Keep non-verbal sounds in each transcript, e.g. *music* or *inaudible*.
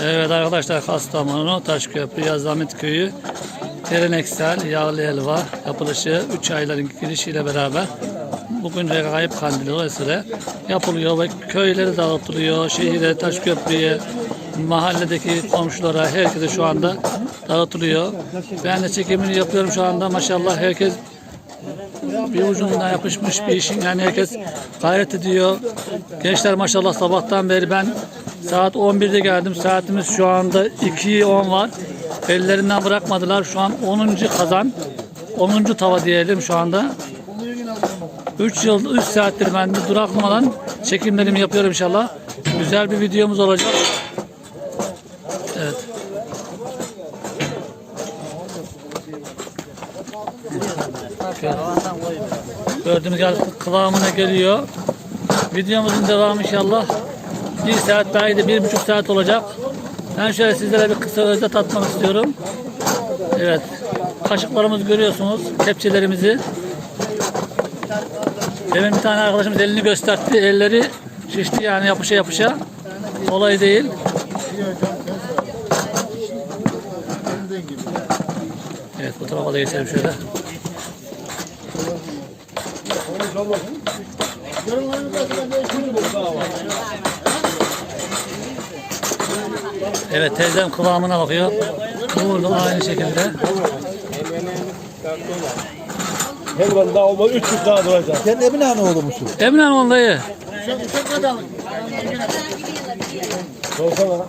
Evet arkadaşlar Kastamonu Taşköprü Yazdamet Köyü Geleneksel yağlı helva yapılışı 3 ayların girişiyle beraber bugün Regaip Kandili dolayısıyla yapılıyor ve köylere dağıtılıyor. Şehire, Taşköprü'ye, mahalledeki komşulara, herkese şu anda dağıtılıyor. Ben de çekimini yapıyorum şu anda. Maşallah herkes bir ucundan yapışmış bir işin yani herkes gayret ediyor. Gençler maşallah sabahtan beri ben saat 11'de geldim. Saatimiz şu anda 2'yi 10 var. Ellerinden bırakmadılar. Şu an 10. kazan. 10. tava diyelim şu anda. 3 yıl 3 saattir ben de duraklamadan çekimlerimi yapıyorum inşallah. Güzel bir videomuz olacak. Evet. Gördüğümüz gibi kıvamına geliyor. Videomuzun devamı inşallah bir saat de bir buçuk saat olacak. Ben şöyle sizlere bir kısa özet tatmak istiyorum. Evet. Kaşıklarımızı görüyorsunuz. Kepçelerimizi. Demin bir tane arkadaşımız elini gösterdi. Elleri şişti yani yapışa yapışa. Olay değil. Evet bu tarafa da geçelim şöyle. Evet teyzem kıvamına bakıyor. Burada aynı şekilde. Helvan daha olmaz 300 daha duracak. Sen Emine Hanım oğlu musun? Emine Hanım dayı. Sorsana.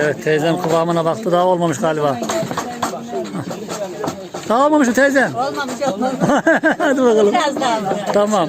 Evet teyzem kıvamına baktı daha olmamış galiba. Daha olmamış mı teyzem? Olmamış olmamış. *laughs* Hadi bakalım. Biraz daha var. Tamam.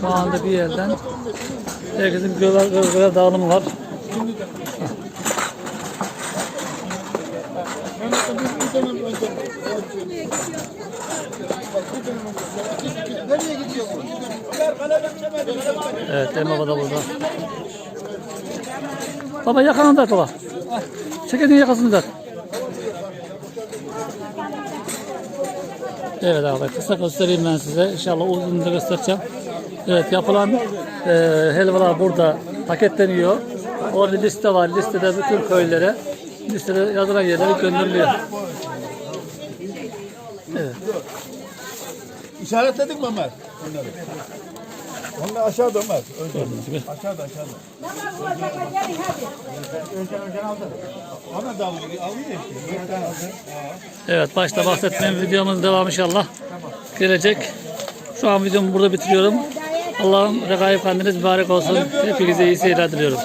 şu anda bir yerden herkesin göğe, göğe dağılımı var. Evet, Emre Baba da burada. Baba yakanı da baba. Çekedin yakasını da. Evet abi kısa göstereyim ben size. İnşallah uzun da göstereceğim. Evet yapılan e, helvalar burada paketleniyor. Orada liste var. Listede bütün köylere listede yazılan yerlere gönderiliyor. Evet. İşaretledik mi Ömer? Onları. Onlar aşağıda Ömer. Önce. Aşağıda aşağıda. Önce önce alıyor. Alıyor işte. Evet başta bahsettiğim videomuz devam inşallah gelecek. Şu an videomu burada bitiriyorum. Allah'ım regaib kandiniz mübarek olsun. Hepinize iyi seyirler diliyorum.